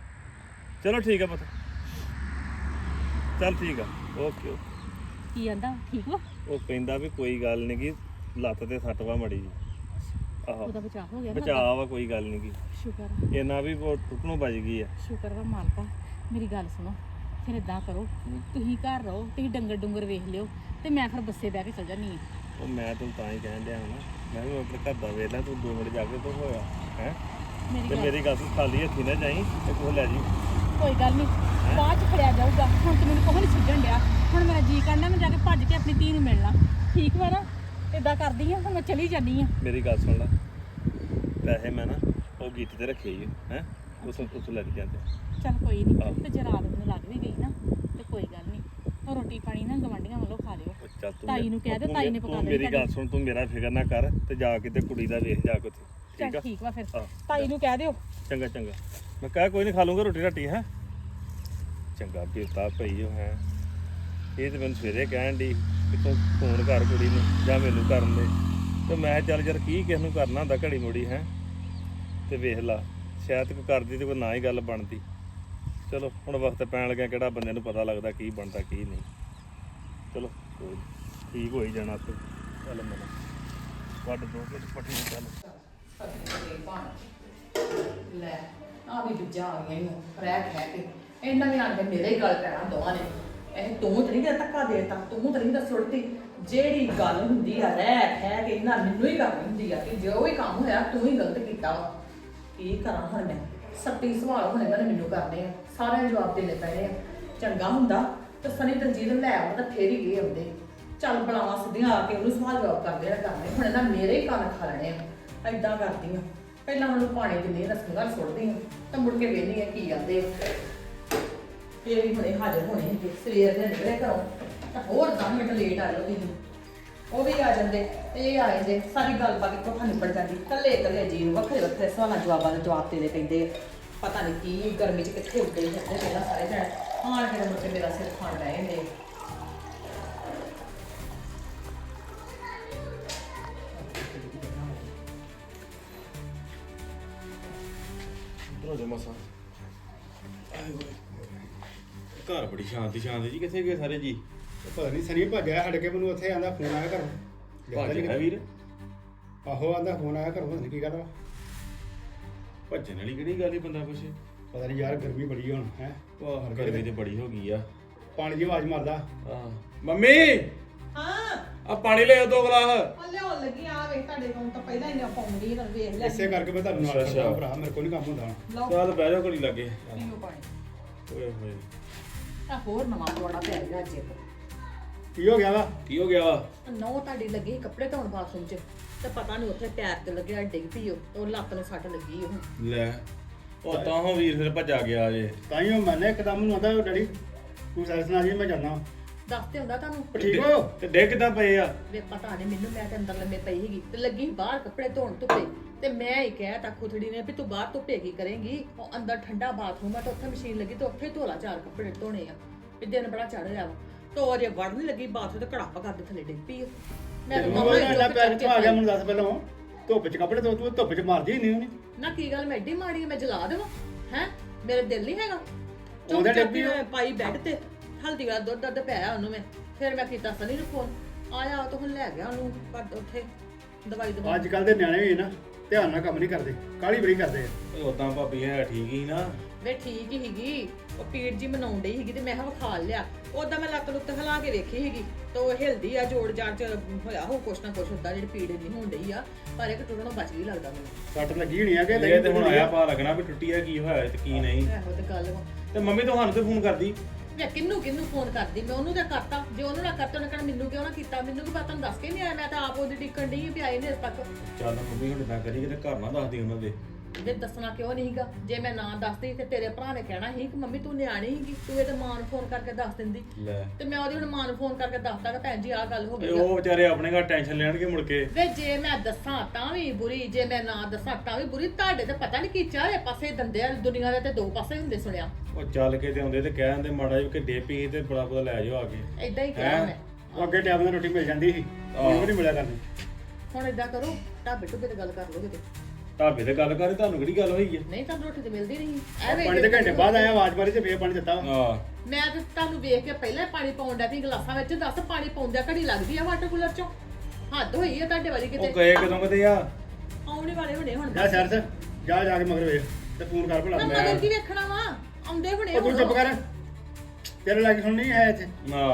ਚਲੋ ਠੀਕ ਆ ਪੁੱਤ। ਚੱਲ ਠੀਕ ਆ। Okay okay. ਕੀ ਆਂਦਾ? ਠੀਕ ਵਾ? ਉਹ ਕਹਿੰਦਾ ਵੀ ਕੋਈ ਗੱਲ ਨਹੀਂ ਗੀ ਲੱਤ ਤੇ ਸੱਟ ਵਾ ਮੜੀ ਜੀ। ਆਹੋ। ਉਹਦਾ ਬਚਾਅ ਹੋ ਗਿਆ ਨਾ ਬਚਾਅ ਵਾ ਕੋਈ ਗੱਲ ਨਹੀਂ ਗੀ। ਸ਼ੁਕਰ ਆ, ਇਹਨਾਂ ਵੀ ਉਹ ਟੁੱਟਣੋਂ ਬਚ ਗਈ ਆ। ਸ਼ੁਕਰ ਵਾ ਮਾਲਕਾ। ਮੇਰੀ ਗੱਲ ਸੁਣੋ। ਫਿਰ ਇਦਾਂ ਕਰੋ ਤੁਸੀਂ ਘਰ ਰਹੋ ਤੁਸੀਂ ਡੰਗਰ ਡੁੰਗਰ ਵੇਖ ਲਿਓ ਤੇ ਮੈਂ ਫਿਰ ਬੱਸੇ ਬਹਿ ਕੇ ਚਲ ਜਾਨੀ ਆ ਉਹ ਮੈਂ ਤੈਨੂੰ ਤਾਂ ਹੀ ਕਹਿਣ ਡਿਆ ਹਾਂ ਮੈਂ ਵੀ ਆਪਣੇ ਘਰ ਦਾ ਵੇਖ ਲੈ ਤੂੰ ਦੋ ਮਿੰਟ ਜਾ ਕੇ ਤੂੰ ਹੋਇਆ ਹੈ? ਤੇ ਮੇਰੀ ਗੱਲ ਸੁਣ, ਖਾਲੀ ਹੱਥੀ ਨਾ ਜਾਈ ਤੇ ਕੋਹ ਲੈ ਜੀ ਕੋਈ ਗੱਲ ਨਹੀਂ ਬਾਅਦ ਚ ਫੜਿਆ ਜਾਊਗਾ ਹੁਣ ਤੇ ਮੈਨੂੰ ਕੋਹ ਨਹੀਂ ਛੱਡਣ ਡਿਆ। ਹੁਣ ਮੇਰਾ ਜੀ ਕਰਨਾ ਮੈਂ ਜਾ ਕੇ ਭੱਜ ਕੇ ਆਪਣੀ ਧੀ ਨੂੰ ਮਿਲਣਾ। ਠੀਕ ਵਾ ਨਾ? ਇਦਾਂ ਕਰਦੀ ਆ ਹੁਣ ਮੈਂ ਚਲੀ ਜਾਨੀ ਆ ਮੇਰੀ ਗੱਲ ਸੁਣ ਲੈ ਪੈਸੇ ਮੈਂ ਨਾ ਉਹ ਗੀਤ ਤੇ ਰੱਖੇ ਹੀ ਹੈ? ਉਸ ਉਸ ਲੱਗ ਜਾਂਦੇ ਚੱਲ ਕੋਈ ਨਹੀਂ। ਤੇ ਜੇ ਰਾਤ ਨੂੰ ਲੱਗ ਵੀ ਗਈ ਨਾ ਤੇ ਕੋਈ ਗੱਲ ਨਹੀਂ ਉਹ ਰੋਟੀ ਪਾਣੀ ਨਾ ਗਵਾਂਢੀਆਂ ਵੱਲੋਂ ਖਾ ਲਿਓ। ਚੱਲ ਤੂੰ ਤਾਈ ਨੂੰ ਕਹਿ ਤੂੰ ਤਾਈ ਨੇ ਤੂੰ ਪਕਾ ਦੇਣੀ ਮੇਰੀ ਗੱਲ ਸੁਣ ਤੂੰ ਮੇਰਾ ਫਿਕਰ ਨਾ ਕਰ ਤੇ ਜਾ ਕੇ ਤੇ ਕੁੜੀ ਦਾ ਵੇਖ ਜਾ ਕੇ ਉੱਥੇ ਠੀਕ ਚੱਲ ਆ? ਠੀਕ ਵਾ ਫਿਰ। ਹਾਂ। ਤਾਈ ਨੂੰ ਕਹਿ ਦਿਓ। ਚੰਗਾ ਚੰਗਾ। ਮੈਂ ਕਹਾਂ ਕੋਈ ਨਹੀਂ ਖਾ ਲੂੰਗਾ ਰੋਟੀ ਰਾਟੀ ਹੈ? ਚੰਗਾ ਬੇਤਾ ਪਈ ਉਹ ਹੈ? ਇਹ ਤੇ ਮੈਨੂੰ ਸਵੇਰੇ ਕਹਿਣ ਦੀ ਕਿ ਤੂੰ ਫੋਨ ਕਰ ਕੁੜੀ ਨੂੰ ਜਾਂ ਮੈਨੂੰ ਕਰਨ ਦੇ। ਤੇ ਮੈਂ ਚੱਲ ਯਾਰ ਕੀ ਕਿਸ ਨੂੰ ਕਰਨਾ ਹੁੰਦਾ ਘੜੀ ਮੁੜੀ ਹੈ? ਤੇ ਵੇਖ ਲਾ ਸ਼ਾਇਦ ਕੋਈ ਕਰਦੀ ਤੇ ਕੋਈ ਨਾ ਹੀ ਗੱਲ ਬਣਦੀ। ਚਲੋ ਹੁਣ ਵਕਤ ਪੈਣ ਲੱਗਿਆ ਕਿਹੜਾ ਬੰਦੇ ਨੂੰ ਪਤਾ ਲੱਗਦਾ ਕੀ ਬਣਦਾ ਕੀ ਨਹੀਂ। ਚਲੋ ਕੋਈ ਨੀ, ਠੀਕ ਹੋ ਜਾਣਾ ਤੇ ਚੱਲ ਮਨ ਵੱਡ ਦੋ ਕੇ ਪੱਠੀ ਨੂੰ ਚੱਲ। ਲੈ ਆ ਵੀ ਦੂਜਾ ਆ ਗਿਆ ਇਹਨੂੰ ਰਹਿ ਖਹਿ ਕੇ। ਇਹਨਾਂ ਵੀ ਆਣ ਮੇਰੇ ਹੀ ਗੱਲ ਪੈਣਾ ਦੋਵਾਂ ਨੇ। ਇਹ ਤੂੰ ਤਰੀ ਦਾ ਧੱਕਾ ਦੇਤਾ ਤੂੰ ਤਰੀ ਦਾ। ਸੁੱਟਤੀ ਜਿਹੜੀ ਗੱਲ ਹੁੰਦੀ ਆ ਰਹਿ ਖਹਿ ਕੇ ਇਹਨਾਂ ਮੈਨੂੰ ਹੀ ਕਰਨੀ ਹੁੰਦੀ ਆ ਕਿ ਜੋ ਵੀ ਕੰਮ ਹੋਇਆ ਤੂੰ ਹੀ ਗਲਤ ਕੀਤਾ ਵਾ। ਕੀ ਕਰਾਂ ਹੁਣ ਮੈਂ? ਸੱਤੀ ਸਵਾਲ ਹੁਣ ਇਹਨਾਂ ਨੇ ਮੈਨੂੰ ਕਰਨੇ ਆ। ਸਾਰਿਆਂ ਨੂੰ ਜਵਾਬ ਦੇਣੇ ਪੈਣੇ ਆ। ਚੰਗਾ ਹੁੰਦਾ, ਤਾਂ ਸਨੀ ਦਲਜੀਤ ਨੂੰ ਲੈ ਆਉਂਦਾ ਤਾਂ ਫੇਰ ਹੀ ਗਏ ਆਉਂਦੇ ਚੱਲ ਬਲਾਵਾ ਸਿੱਧੀਆਂ ਆ ਕੇ ਉਹਨੂੰ ਸਵਾਲ ਜਵਾਬ ਕਰਦੇ ਆ ਕਰਨੇ। ਹੁਣ ਇਹਨਾਂ ਮੇਰੇ ਹੀ ਕੰਨ ਖਾ ਲੈਣੇ ਆ। ਐਦਾਂ ਕਰਦੀ ਆ। ਪਹਿਲਾਂ ਉਹਨੂੰ ਪਾਣੀ ਦਿੰਦੇ ਆ ਰਸਮ ਘਰ ਸੁੱਟਦੀ ਆ, ਤਾਂ ਮੁੜ ਕੇ ਵੇਖਦੀ ਆ ਕੀ ਜਾਂਦੇ ਇਹ ਵੀ ਹੁਣੇ ਹਾਜ਼ਰ ਹੋਣੇ ਨੇ ਸਵੇਰ ਦੇ ਨਿਕਲੇ ਘਰੋਂ, ਤਾਂ ਹੋਰ 10 ਮਿੰਟ ਲੇਟ ਆ ਜਾਓ ਤੁਸੀਂ। ਉਹ ਵੀ ਆ ਜਾਂਦੇ ਤੇ ਇਹ ਆ ਜਾਂਦੇ, ਸਾਰੀ ਗੱਲਬਾਤ ਇੱਕੋ ਥਾਂ ਨਿਬੜ ਜਾਂਦੀ। ਕੱਲੇ ਕੱਲੇ ਜੀ ਨੂੰ ਵੱਖਰੇ ਵੱਖਰੇ ਸਵਾਲਾਂ ਜਵਾਬਾਂ ਦੇ ਜਵਾਬ ਦੇਣੇ ਪੈਂਦੇ ਪਤਾ ਨਹੀਂ ਕੀ ਗਰਮੀ 'ਚ ਕਿੱਥੇ ਉੱਡੇ ਫਿਰਦੇ ਪਹਿਲਾਂ ਸਾਰੇ ਜਣ। ਆਣ ਕੇ ਮੁੜ ਮੇਰਾ ਸਿਰ ਖਾਣ ਡਏ ਨੇ। ਉਧਰੋਂ ਮਸਾ ਘਰ ਬੜੀ ਸ਼ਾਂਤੀ ਸ਼ਾਂਤੀ ਜੀ। ਕਿੱਥੇ ਗਏ ਸਾਰੇ ਜੀ? ਪਤਾ ਨਹੀਂ ਸਨੀ ਭੱਜਿਆ ਹਟ ਕੇ ਮੈਨੂੰ ਉੱਥੇ ਆਂਦਾ ਫੋਨ ਆਇਆ ਘਰੋਂ ਭੱਜ ਗਿਆ ਵੀਰ? ਆਹੋ ਆਂਦਾ ਫੋਨ ਆਇਆ ਘਰੋਂ ਪਤਾ ਨੀ ਕੀ ਗੱਲ ਵਾ। ਭੱਜਣ ਵਾਲੀ ਕਿਹੜੀ ਗੱਲ ਹੀ ਬੰਦਾ ਪੁੱਛੇ ਪਤਾ ਨਹੀਂ ਯਾਰ ਗਰਮੀ ਬੜੀ ਹੁਣ ਹੈ। ਵਾਹ ਗਰਮੀ ਤੇ ਬੜੀ ਹੋ ਗਈ ਆ। ਪਾਣੀ ਦੀ ਆਵਾਜ਼ ਮਾਰਦਾ। ਆਹ ਮੰਮੀ! ਹਾਂ। ਆ ਪਾਣੀ ਲੈ ਆ ਦੋ ਗਲਾਸ। ਉਹ ਲਿਆਉਣ ਲੱਗੀ ਆ ਵੇਖ ਤੁਹਾਡੇ ਕੋਲ ਤਾਂ ਪਹਿਲਾਂ ਹੀ ਨਾ ਪਾਉਂਦੀ ਤਾਂ ਵੇਖ ਲੈ। ਇਸੇ ਕਰਕੇ ਮੈਂ ਤੁਹਾਨੂੰ ਨਾਲ ਅੱਛਾ, ਕਰਦਾ ਅੱਛਾ। ਭਰਾ ਮੇਰੇ ਕੋਲ ਨਹੀਂ ਕੰਮ ਹੁੰਦਾ ਹੁਣ। ਲਓ। ਚੱਲ ਬਹਿ ਜਾ ਘੜੀ ਲੱਗੇ। ਪੀਓ ਪਾਣੀ। ਓਏ ਹੋਏ। ਆ ਹੋਰ ਨਵਾਂ ਪਵਾੜਾ ਪੈ ਗਿਆ ਅੱਜ। ਇੱਕ ਕੀ ਹੋ ਗਿਆ ਵਾ? ਕੀ ਹੋ ਗਿਆ ਨੌ ਤੁਹਾਡੀ ਲੱਗੀ ਕੱਪੜੇ ਧੋਣ ਬਾਥਰੂਮ 'ਚ ਤੇ ਪਤਾ ਨਹੀਂ ਉੱਥੇ ਟੈਰ ਤੇ ਲੱਗਿਆ ਡਿੱਗ ਪਈ ਉਹ ਉਹ ਲੱਤ ਨੂੰ ਸੱਟ ਲੱਗੀ ਉਹ ਲੈ ਉਹ ਤਾਂ ਹੋ ਵੀਰ ਫਿਰ ਭੱਜਾ ਗਿਆ ਜੇ। ਤਾਂ ਹੀ ਉਹ ਮੈਨੇ ਇੱਕਦਮ ਨੂੰ ਆਂਦਾ ਡੈਡੀ ਤੂੰ ਸੈਰ ਸੁਣਾ ਜੀ ਮੈਂ ਜਾਣਾ ਦੱਸ ਤੇ ਹੁੰਦਾ ਤੁਹਾਨੂੰ? ਠੀਕ ਹੋ? ਤੇ ਡਿੱਗ ਕਿੱਦਾਂ ਪਏ ਆ? ਵੇ ਪਤਾ ਨਹੀਂ ਮੈਨੂੰ ਮੈਂ ਤੇ ਅੰਦਰ ਲੰਮੇ ਪਈ ਸੀਗੀ ਤੇ ਲੱਗੀ ਬਾਹਰ ਕੱਪੜੇ ਧੋਣ ਧੁੱਪੇ। ਤੇ ਮੈਂ ਹੀ ਕਹਿ ਤਾ ਖੁਥੜੀ ਨੇ ਵੀ ਤੂੰ ਬਾਹਰ ਧੁੱਪੇ ਕੀ ਕਰੇਂਗੀ? ਉਹ ਅੰਦਰ ਠੰਡਾ ਬਾਥਰੂਮ ਆ ਤੇ ਉੱਥੇ ਮਸ਼ੀਨ ਲੱਗੀ ਤੇ ਉੱਥੇ ਧੋਲਾ ਚਾਰ ਕੱਪੜੇ ਧੋਣੇ ਆ। ਵੀ ਦਿਨ ਬੜਾ ਚੜ ਰਿਹਾ ਵਾ। ਤੋ ਅਜੇ ਵੜ ਨਹੀਂ ਲੱਗੀ ਬਾਥਰੂਮ ਤੇ ਕੜਾਪਾ ਕਰਦੇ ਥੱਲੇ ਡਿੱਗ ਪਈ ਉਹ। ਮੈਂ ਤਾਂ ਪੈਰ ਕਿੱਥੋਂ ਆ ਗਿਆ। ਮੈਨੂੰ ਦੱਸ ਪਹਿਲਾਂ। ਧੁੱਪ 'ਚ ਕੱਪੜੇ ਧੋ ਤੂੰ ਧੁੱਪ 'ਚ ਮਾਰਦੀ ਨਹੀਂ ਉਹਨੇ ਨਾ ਕੀ ਗੱਲ ਮੈਂ ਮਾੜੀ ਆ, ਮੈਂ ਜਲਾ ਦੇਵਾਂ। ਹੈ? ਮੇਰੇ ਦਿਲ ਨਹੀਂ ਹੈਗਾ। ਚੁੱਪ ਉਹਦੇ ਮੈਂ ਪਾਈ ਬੈੱਡ ਤੇ। ਹਲਦੀ ਵਾਲਾ ਦੁੱਧ ਦੱਧ ਪਿਆ ਉਹਨੂੰ ਮੈਂ। ਫਿਰ ਮੈਂ ਕੀਤਾ ਸਨੀ ਨੂੰ ਫੋਨ। ਆਇਆ ਉਹ ਤਾਂ ਹੁਣ ਲੈ ਗਿਆ ਉਹਨੂੰ ਪਰ ਉੱਥੇ। ਦਵਾਈ ਦਵਾ ਅੱਜ ਕੱਲ ਦੇ ਨਿਆਣੇ ਵੀ ਨਾ ਧਿਆਨ ਨਾਲ ਕੰਮ ਨਹੀਂ ਕਰਦੇ। ਕਾਲੀ ਬੜੀ ਕਰਦੇ ਆ। ਉਦਾਂ ਭਾਬੀ ਹੈ ਠੀਕ ਹੀ ਨਾ। ਵੇ ਠੀਕ ਹੀ ਹੀਗੀ। ਉਹ ਪੀੜ ਜੀ ਮਨਾਉਣ ਡਈ ਸੀਗੀ ਤੇ ਮੈਂ ਕਿਹਾ ਵਿਖਾ ਲਿਆ। ਉਦਾਂ ਮੈਂ ਲੱਤ ਲੁੱਤ ਹਿਲਾ ਕੇ ਵੇਖੀ ਸੀਗੀ ਤੇ ਉਹ ਹਿਲਦੀ ਆ ਜੋੜ ਜਾੜ ਚ ਹੋਇਆ ਹੋ ਕੁਛ ਨਾ ਕੁਛ ਹੁੰਦਾ ਜਿਹੜੀ ਪੀੜ ਨਹੀਂ ਹੋਣ ਡਈ ਆ ਪਰ ਇੱਕ ਟੁੱਟਣੋਂ ਬਚ ਗਈ ਲੱਗਦਾ ਮੈਨੂੰ। ਸੱਟ ਲੱਗੀ ਹੋਣੀ ਆ ਕਿ ਇਹ ਤੇ ਹੁਣ ਆਇਆ ਪਾ ਲੱਗਣਾ ਵੀ ਟੁੱਟੀ ਆ ਕੀ ਹੋਇਆ ਤੇ ਕੀ ਨਹੀਂ। ਇਹੋ ਤੇ ਗੱਲ ਵਾ। ਤੇ ਮੰਮੀ ਤੁਹਾਨੂੰ ਤੇ ਫੋਨ ਕਰਦੀ। ਮੈਂ ਕਿੰਨੂੰ ਕਿੰਨੂੰ ਫੋਨ ਕਰਦੀ? ਮੈਂ ਉਹਨੂੰ ਤਾਂ ਕਰਤਾ। ਜੇ ਉਹਨੂੰ ਨਾ ਕਰਤਾ ਉਹਨੇ ਕਹਿਣਾ ਮੈਨੂੰ ਕਿਉਂ ਨਾ ਕੀਤਾ? ਮੈਨੂੰ ਕੀ ਪਤਾ ਤੁਹਾਨੂੰ ਦੱਸ ਕੇ ਨਹੀਂ ਆਇਆ? ਮੈਂ ਤਾਂ ਆਪ ਉਹਦੀ ਟਿਕਣ ਡਈ ਵੀ ਆਏ ਨੇ ਤੱਕ। ਚੱਲ ਮੰਮੀ ਹੁਣ ਇਦਾਂ ਕਰੀ ਕਿਤੇ ਘਰ ਨਾ ਦੱਸਦੀ ਉਹਨਾਂ ਦੇ। ਜੇ ਦੱਸਣਾ ਕਿਉਂ ਨਹੀਂਗਾ ਜੇ ਮੈਂ ਨਾ ਦੱਸਦੀ ਤੇ ਤੇਰੇ ਭਰਾ ਨੇ ਕਹਿਣਾ ਸੀ ਕਿ ਮੰਮੀ ਤੂੰ ਨਿਆਣੀ ਸੀਗੀ ਤੂੰ ਇਹਦੇ ਮਾਂ ਨੂੰ ਫੋਨ ਕਰਕੇ ਦੱਸ ਦਿੰਦੀ। ਲੈ। ਤੇ ਮੈਂ ਉਹਦੀ ਹੁਣ ਮਾਂ ਨੂੰ ਫੋਨ ਕਰਕੇ ਦੱਸਤਾ ਕਿ ਭੈਣ ਜੀ ਆਹ ਗੱਲ ਹੋ ਤੇ ਗਈ ਆ। ਉਹ ਵਿਚਾਰੇ ਆਪਣੇ ਘਰ ਟੈਨਸ਼ਨ ਲੈਣਗੇ ਮੁੜ ਕੇ। ਵੇ ਜੇ ਮੈਂ ਦੱਸਾਂ ਤਾਂ ਵੀ ਬੁਰੀ ਜੇ ਮੈਂ ਨਾ ਦੱਸਾਂ ਤਾਂ ਵੀ ਬੁਰੀ। ਤੁਹਾਡੇ ਤੇ ਪਤਾ ਨਹੀਂ ਕੀ ਚਾਰੇ ਪਾਸੇ ਦੰਦੇ ਆ ਦੁਨੀਆ ਦੇ ਤੇ ਦੋ ਪਾਸੇ ਹੁੰਦੇ ਸੁਣਿਆ। ਉਹ ਚੱਲ ਕੇ ਤੇ ਆਉਂਦੇ ਤੇ ਕਹਿ ਦਿੰਦੇ ਮਾੜਾ ਜਿਹਾ ਕਿ ਡੇਪੀ ਤੇ ਬੜਾ ਬੜਾ ਲੈ ਜਾਓ ਆ ਕੇ। ਐਦਾਂ ਹੀ ਕਿਹਾ? ਮੈਂ ਉਹ ਅੱਗੇ ਟਾਈਮ ਨਾਲ ਰੋਟੀ ਮਿਲ ਜਾਂਦੀ ਸੀ। ਹੁਣ ਨਹੀਂ ਮਿਲਿਆ ਕਰਨੀ। ਹੁਣ ਏਦਾਂ ਕਰੋ ਢਾਬੇ ਢੁੱਬੇ ਤੇ ਗੱਲ ਕਰ ਲਓ ਕਿਤੇ। ਢਾਬੇ ਤੇ ਗੱਲ ਕਰੇ ਤੁਹਾਨੂੰ ਕਿਹੜੀ ਗੱਲ ਹੋਈ ਹੈ ਨਹੀਂ ਤਾਂ ਰੋਟੀ ਤੇ ਮਿਲਦੀ ਨਹੀਂ। ਐਵੇਂ ਪਾਣੀ ਦੇ ਘੰਟੇ ਬਾਅਦ ਆਇਆ ਆਵਾਜ਼ ਮਾਰੀ ਤੇ ਫੇਰ ਪਾਣੀ ਦਿੱਤਾ ਵਾ। ਹਾਂ। ਮੈਂ ਤੇ ਤੁਹਾਨੂੰ ਵੇਖ ਕੇ ਪਹਿਲਾਂ ਹੀ ਪਾਣੀ ਪਾਉਣ ਡਿਆ ਸੀ ਗਲਾਸਾਂ ਵਿੱਚ ਦੱਸ ਪਾਣੀ ਪਾਉਂਦਿਆਂ ਘੜੀ ਲੱਗਦੀ ਆ ਵਾਟਰ ਕੂਲਰ ਚੋਂ। ਹੱਦ ਹੋਈ ਆ ਤੁਹਾਡੇ ਵਾਲੀ ਉਹ ਕਿਤੇ ਗਏ ਕਦੋਂ ਕਦੇ ਆ? ਆਉਣੇ ਵਾਲੇ ਹੁਣੇ ਹੁਣ। ਜਾ ਸ਼ਹਿਰ ਚ ਜਾ ਜਾ ਕੇ ਮਗਰ ਵੇਖ ਤੇ ਫੋਨ ਕਰ ਭਲਾ। ਮੈਂ ਮੈਂ ਮਗਰ ਕੀ ਵੇਖਣਾ ਵਾ? ਆਉਂਦੇ ਹੁਣੇ ਉਹ ਤੂੰ ਚੁੱਪ ਕਰ। ਤੇਰੇ ਲੱਗ ਸੁਣਨੀ ਹੈ ਇੱਥੇ। ਨਾ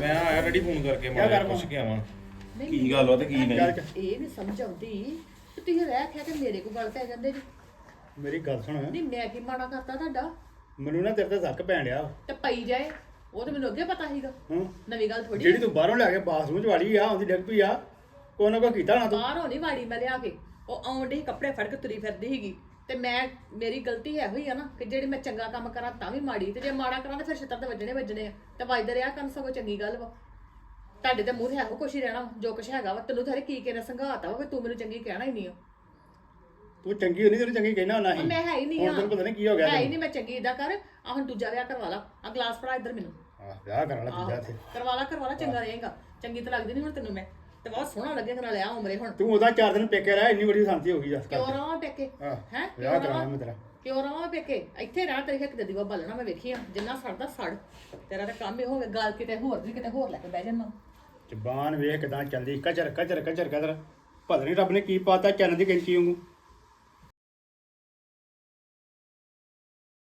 ਮੈਂ ਆਇਆ ਰੈਡੀ ਫੋਨ ਕਰਕੇ ਮੈਂ ਕਰ ਪੁੱਛ ਕੇ ਆਵਾਂ। ਨਹੀਂ, ਕੀ ਗੱਲ ਵਾ ਤੇ ਕੀ ਨਹੀਂ? ਗੱਲ ਚ ਇਹ ਨਹੀਂ ਸਮਝ ਆਉਂਦੀ। ਤੁਸੀਂ ਰਹਿ ਖਿਆ ਕਿ ਮੇਰੇ ਕੋਲ ਗੱਲ ਪੈ ਜਾਂਦੇ ਜੀ। ਮੇਰੀ ਗੱਲ ਸੁਣ। ਨਹੀਂ ਮੈਂ ਕੀ ਮਾੜਾ ਕਰਤਾ ਤੁਹਾਡਾ? ਮੈਨੂੰ ਨਾ ਤੇਰੇ ਤੇ ਜ਼ੱਕ ਪੈਣ ਡਿਆ। ਤੇ ਪਈ ਜਾਏ ਉਹ ਤਾਂ ਮੈਨੂੰ ਅੱਗੇ ਪਤਾ ਸੀਗਾ। ਹੂੰ। ਨਵੀਂ ਗੱਲ ਥੋੜੀ ਜਿਹੜੀ ਤੂੰ ਬਾਹਰੋਂ ਲਿਆ ਕੇ ਬਾਥਰੂਮ ਚ ਵਾੜੀ ਆ ਆਉਂਦੀ ਡਿੱਗ ਪਈ ਆ ਕੋਈ ਨਾ ਕੋਈ ਕੀਤਾ ਨਾ ਤੂੰ। ਬਾਹਰ ਹੋਣੀ ਵਾੜੀ ਮੈਂ ਲਿਆ ਕੇ। ਉਹ ਆਉਣ ਡਈ ਕੱਪੜੇ ਫੜ ਕੇ ਤੁਰੀ ਫਿਰਦੀ ਸੀਗੀ। ਤੇ ਮੈਂ ਮੇਰੀ ਗਲਤੀ ਹੈ ਹੋਈ ਆ ਨਾ ਕਿ ਜਿਹੜੀ ਮੈਂ ਚੰਗਾ ਕੰਮ ਕਰਾਂ ਤਾਂ ਵੀ ਮਾੜੀ। ਤੇ ਜੇ ਮਾੜਾ ਕਰਾਂ ਤਾਂ ਫਿਰ ਛਿੱਤਰ ਤੇ ਵੱਜਣੇ ਵੱਜਣੇ ਆ। ਤੇ ਵੱਜਦੇ ਰਿਹਾ ਕੰਮ ਸਗੋਂ ਚੰਗੀ ਗੱਲ ਵਾ। ਤੁਹਾਡੇ ਤੇ ਮੂੰਹ ਤੇ ਇਹੋ ਕੁਛ ਹੀ ਰਹਿਣਾ ਵਾ, ਜੋ ਕੁਛ ਹੈਗਾ ਵਾ ਤੈਨੂੰ ਥਾਰੇ ਕੀ ਕਿਹਨੇ ਸੰਘਾਤਾ ਵਾ ਵੀ ਤੂੰ ਮੈਨੂੰ ਚੰਗੀ ਕਹਿਣਾ ਹੀ ਨਹੀਂ ਆ। ਤੂੰ ਚੰਗੀ ਹੋਣੀ ਤੈਨੂੰ ਚੰਗੀ ਕਹਿਣਾ ਹੁੰਦਾ ਉਹ ਸੀ। ਮੈਂ ਹੈ ਹੀ ਨਹੀਂ ਹੁਣ ਤੈਨੂੰ ਪਤਾ ਨਹੀਂ ਕੀ ਹੋ ਗਿਆ ਹੈ ਹੀ ਨਹੀਂ ਮੈਂ ਚੰਗੀ ਇਦਾਂ ਕਰ ਆ ਹੁਣ ਦੂਜਾ ਵਿਆਹ ਕਰਵਾ ਲਾ ਆ ਗਲਾਸ ਫੜਾ ਇੱਧਰ ਮੈਨੂੰ। ਆਹ ਵਿਆਹ ਕਰਨ ਵਾਲਾ ਦੂਜਾ ਇੱਥੇ। ਕਰਵਾ ਲਾ ਕਰਵਾ ਲਾ ਚੰਗਾ ਰਹੇਗਾ। ਚੰਗੀ ਤਾਂ ਲੱਗਦੀ ਨਹੀਂ ਹੁਣ ਤੈਨੂੰ ਮੈਂ। ਤੇ ਬਹੁਤ ਸੋਹਣਾ ਲੱਗੇਗਾ ਨਾਲੇ ਆ ਉਮਰੇ ਹੁਣ। ਤੂੰ ਉਹਦਾ ਚਾਰ ਦਿਨ ਪੇਕੇ ਰਹਿ ਇੰਨੀ ਵੱਡੀ ਸ਼ਾਂਤੀ ਹੋ ਗਈ ਜਸ ਕਿਉਂ ਰਵਾਂ ਪੇਕੇ? ਹਾਂ ਹੈ? ਵਿਆਹ ਕਰਾਉਣਾ ਮੈਂ ਤੇਰਾ। ਕਿਉਂ ਰਵਾਂ ਪੇਕੇ? ਇੱਥੇ ਰਹਿ ਤੇਰੀ ਇੱਕ ਦੀਵਾ ਬਾਲਣਾ ਮੈਂ ਵੇਖੀ ਆ। ਜਿੰਨਾ ਸੜਦਾ ਸੜ। ਤੇਰਾ ਤਾਂ ਕੰਮ ਹੀ ਹੋ ਗਿਆ ਗੱਲ ਕਿਤੇ ਹੋਰ ਦੀ ਕਿਤੇ ਹੋਰ ਲੈ ਕੇ ਬਹਿ ਜਾਣਾ ਜ਼ਬਾਨ ਵੇਖ ਕਿਦਾਂ ਚੱਲਦੀ, ਕਚਰ ਕਚਰ ਕਚਰ ਕਚਰ। ਪਤਾ ਨਹੀਂ ਰੱਬ ਨੇ ਕੀ ਪਾਤਾ ਚੰਨ ਦੀ ਕੈਂਚੀ ਵਾਂਗੂ।